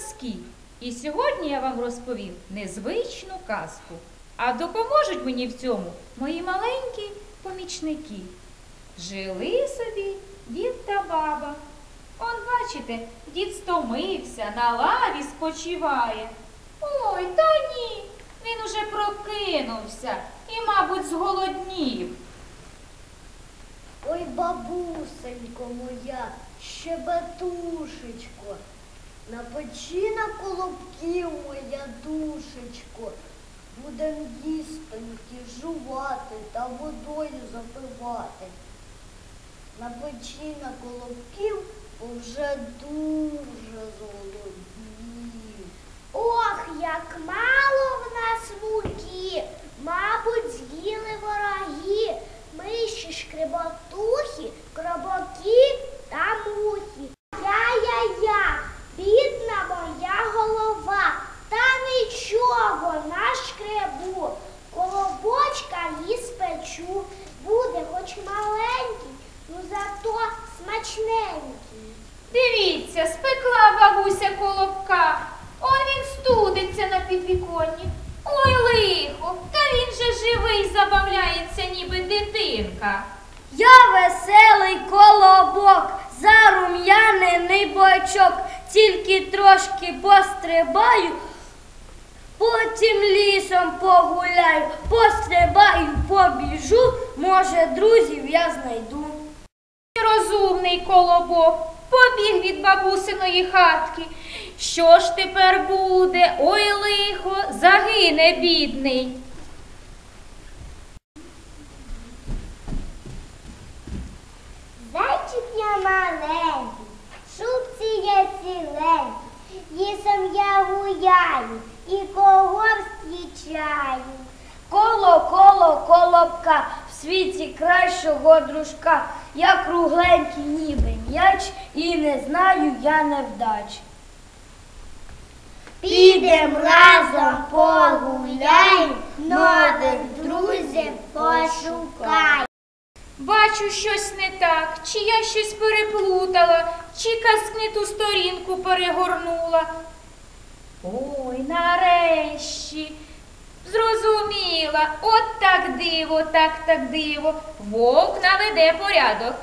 казки. І сьогодні я вам розповім незвичну казку. А допоможуть мені в цьому мої маленькі помічники. Жили собі дід та баба. Он, бачите, дід стомився, на лаві спочиває. Ой, та ні, він уже прокинувся і, мабуть, зголоднів. Ой, бабусенько моя, щебетушечко, напечи на колобків моя душечко, будем їстоньки жувати та водою запивати. На печі на колобків, вже дуже зголоднів. Дивіться, спекла бабуся колобка. Он він студиться на підвіконні. Ой, лихо, та він же живий забавляється, ніби дитинка. Я веселий колобок, зарум'янений бочок, тільки трошки пострибаю, потім лісом погуляю, пострибаю, побіжу, може, друзів я знайду. Розумний колобок побіг від бабусиної хатки. Що ж тепер буде? Ой, лихо, загине бідний. Зайчик я маленький, шубці я ціленький, лісом я гуляю і кого зустрічаю. Коло, коло, колобка, світі кращого дружка, я кругленький ніби м'яч, і не знаю я невдач. Підем разом погуляй, нових друзів пошукай. Бачу щось не так, чи я щось переплутала, чи казк не ту сторінку перегорнула. Ой, нарешті. Зрозуміла, от так диво, так так диво. Вовк наведе порядок.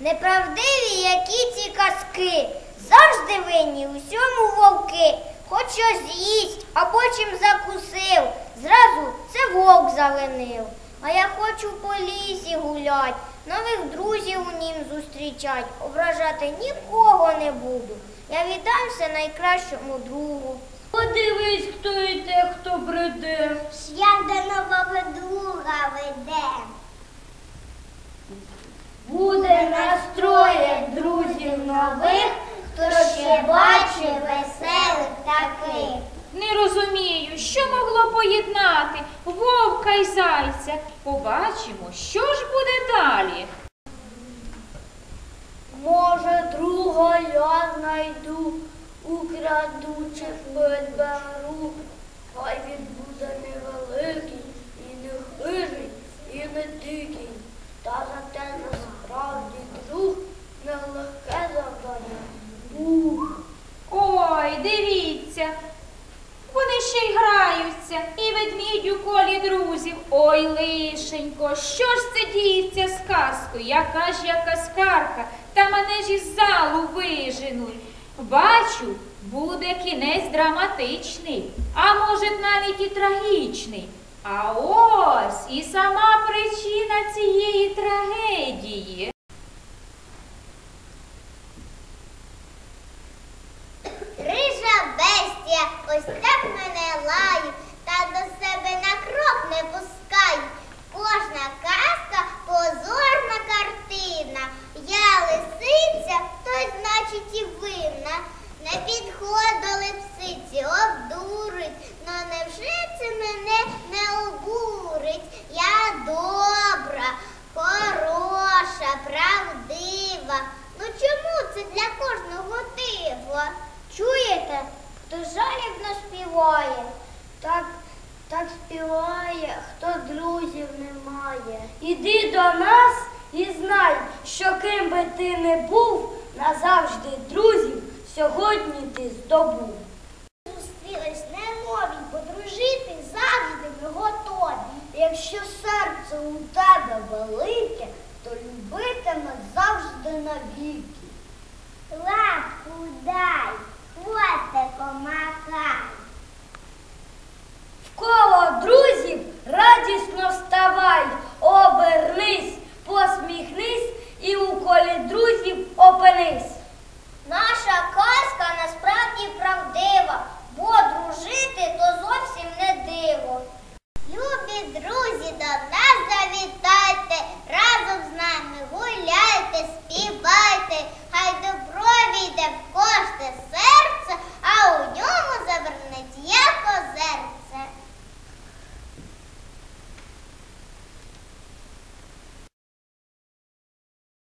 Неправдиві, які ці казки, завжди винні усьому вовки. Хоч щось з'їсть, а потім закусив. Зразу це вовк завинив. А я хочу по лісі гулять, нових друзів у нім зустрічать. Ображати нікого не буду. Я віддамся найкращому другу. Подивись, хто йде, хто бреде. Шлях до нового друга веде. Буде настроє друзів нових, Хто ще бачив веселих таких. Не розумію, що могло поєднати вовка й зайця. Побачимо, що ж буде далі. Може, друга я знайду, украду чи підберу. Хай він буде невеликий, і не хижий, і не дикий. Та зате насправді друг нелегке завдання. Ух. Ой, дивіться. Вони ще й граються, і ведмідь у колі друзів. Ой, лишенько, що ж це діється з казкою? Яка ж я казкарка, та мене ж із залу виженуть. Бачу, буде кінець драматичний, а може навіть і трагічний. А ось і сама причина цієї чуєте, хто жалібно співає, так так співає, хто друзів не має. Іди до нас і знай, що ким би ти не був, назавжди друзів сьогодні ти здобув. Зустрілись немові, подружити завжди ми готові. Якщо серце у тебе велике, то любитиме завжди навіть.